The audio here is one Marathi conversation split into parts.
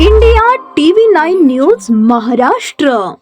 India TV nine news Maharashtra.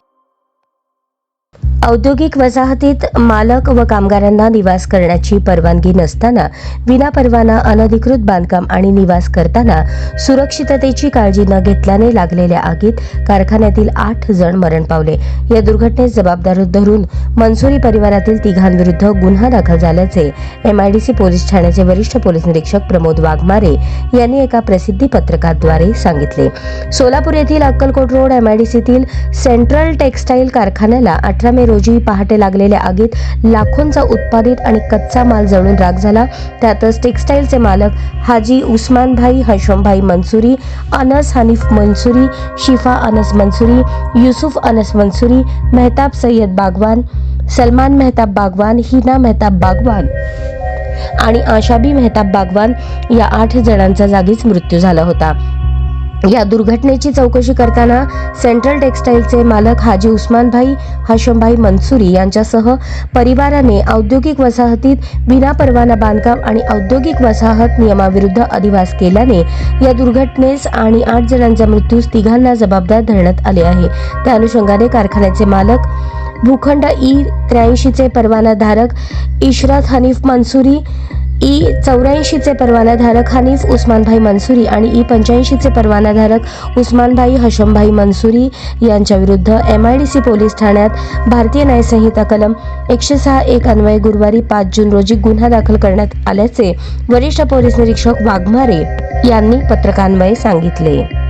औद्योगिक वसाहतीत मालक व कामगारांना निवास करण्याची परवानगी नसताना विनापरवाना अनधिकृत बांधकाम आणि निवास करताना सुरक्षिततेची काळजी न घेतल्याने लागलेल्या आगीत कारखान्यातील आठ जण मरण पावले. या दुर्घटनेस जबाबदार धरून मनसुरी परिवारातील तिघांविरुद्ध गुन्हा दाखल झाल्याचे एमआयडीसी पोलीस ठाण्याचे वरिष्ठ पोलीस निरीक्षक प्रमोद वाघमारे यांनी एका प्रसिद्धी पत्रकाद्वारे सांगितले. सोलापूर येथील अक्कलकोट रोड एमआयडीसीतील सेंट्रल टेक्सटाईल कारखान्याला अठरा मे रोजी पहाटे लागलेल्या आगीत लाखोंचा उत्पादित आणि कच्चा माल जळून राग झाला. त्यातच टेक्सटाईलचे मालक हाजी उस्मानभाई हशमभाई मनसुरी अनस हनीफ मनसुरी शिफा अनस मनसुरी युसुफ अनस मनसुरी मेहताब सय्यद बागवान सलमान मेहताब बागवान हिना मेहताब बागवान आणि आशाबी मेहताब बागवान या आठ जणांचा जागीच मृत्यू झाला होता. या दुर्घटनेची चौकशी करताना सेंट्रल टेक्सटाईलचे मालक हाजी उस्मानभाई हाशमभाई मनसुरी यांच्यासह परिवाराने औद्योगिक वसाहतीत विना परवाना बांधकाम आणि औद्योगिक वसाहत नियमाविरुद्ध अधिवास केल्याने या दुर्घटनेस आणि आठ जणांच्या मृत्यूस तिघांना जबाबदार धरण्यात आले आहे. त्या अनुषंगाने कारखान्याचे मालक भूखंड ई त्र्याऐंशीचे परवानाधारक इशरत हनीफ मनसुरी ई चौऱ्याऐंशीचे परवानाधारक हनीफ उस्मानभाई मनसुरी आणि ई पंच्याऐंशीचे परवानाधारक उस्मानभाई हशमभाई मनसुरी यांच्या विरुद्ध M I D C police ठाण्यात भारतीय न्यायसंहिता कलम एकशे सहा एक अन्वये गुरुवारी पाच जून रोजी गुन्हा दाखल करण्यात आल्याचे वरिष्ठ पोलीस निरीक्षक वाघमारे यांनी पत्रकान्वये सांगितले.